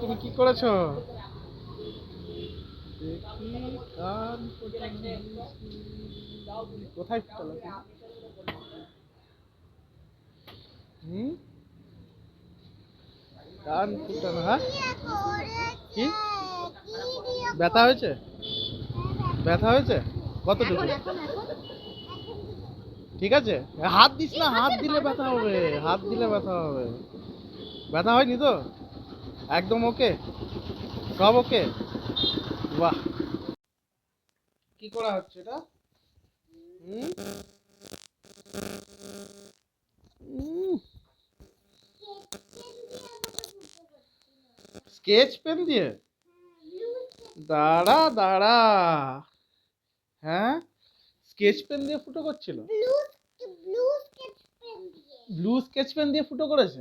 তুমি কি করেছ? হ্যাঁ? ব্যথা হয়েছে? ব্যথা হয়েছে? ঠিক আছে? হাত দিস না, হাত দিলে ব্যথা হবে, হাত দিলে ব্যথা হবে। ব্যথা হয়নি তো? একদম ওকে? সব ওকে? বাহ। কি করা হচ্ছে এটা? স্কেচ পেন দিয়ে? দাঁড়া দাঁড়া। হ্যাঁ? স্কেচ পেন দিয়ে ফুটো করছিল? ব্লু স্কেচ পেন দিয়ে। ফুটো করেছে?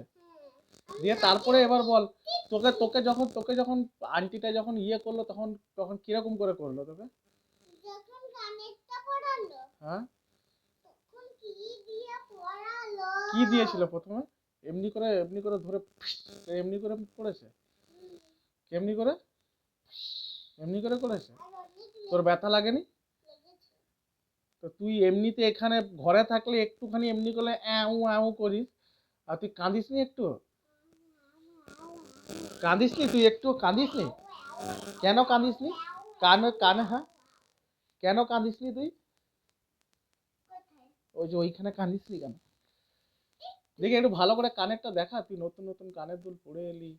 দিয়ে তারপরে এবার বল। তোকে তোকে যখন তোকে যখন আন্টিটা যখন ইয়ে করল তখন তখন কীরকম করে করল তোকে? যখন কানেরটা পড়ালো। হ্যাঁ? তখন কি দিয়ে পড়ালো? কি দিয়েছিল প্রথমে? এমনি করে এমনি করে ধরে এমনি করে করেছে? কেমনি করে? এমনি করে করেছে? তোর ব্যথা লাগেনি? তো তুই এমনিতে এখানে ঘরে থাকলে একটুখানি এমনি করলে অ্যাউ অ্যাউ করিস। আর তুই কাঁদিস নি একটু? কাঁদিস নি তুই একটু কাঁদিস নি কেন কাঁদিস নি কানে কানে হ্যাঁ? কেন কাঁদিস নি তুই? ওই যে ওইখানে কাঁদিস নি কেন? দেখি একটু ভালো করে কানেরটা দেখা, তুই নতুন নতুন কানের দুল পরে এলি।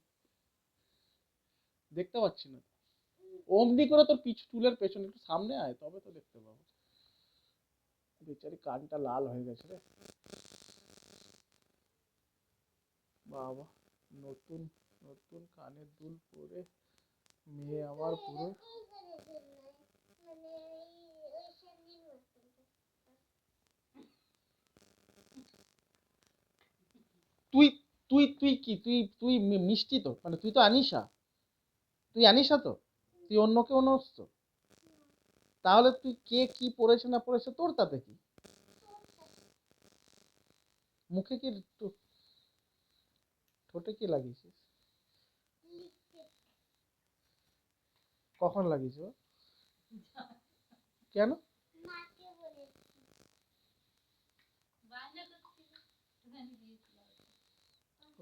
দেখতে পাচ্ছি না। অমনি করে তোর পিছু চুলের পেছনে একটু সামনে আয়, তবে তো দেখতে পাবো। বেচারি কানটা লাল হয়ে গেছে রে। বাবা, নতুন নতুন কানের দুল পরে, মেয়ে আমার পুরো তুই তুই তুই কি? তুই তুই মিষ্টি তো? মানে তুই তো আনিশা তুই আনিশা তো? তুই অন্য কেউ নোস তাহলে তুই কে কি পড়েছে না পড়েছে তোর তাতে কি? মুখে কি ঠোঁটে কি লাগিয়েছিস? কখন লাগিয়েছো? কেন?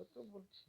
তো বলছি।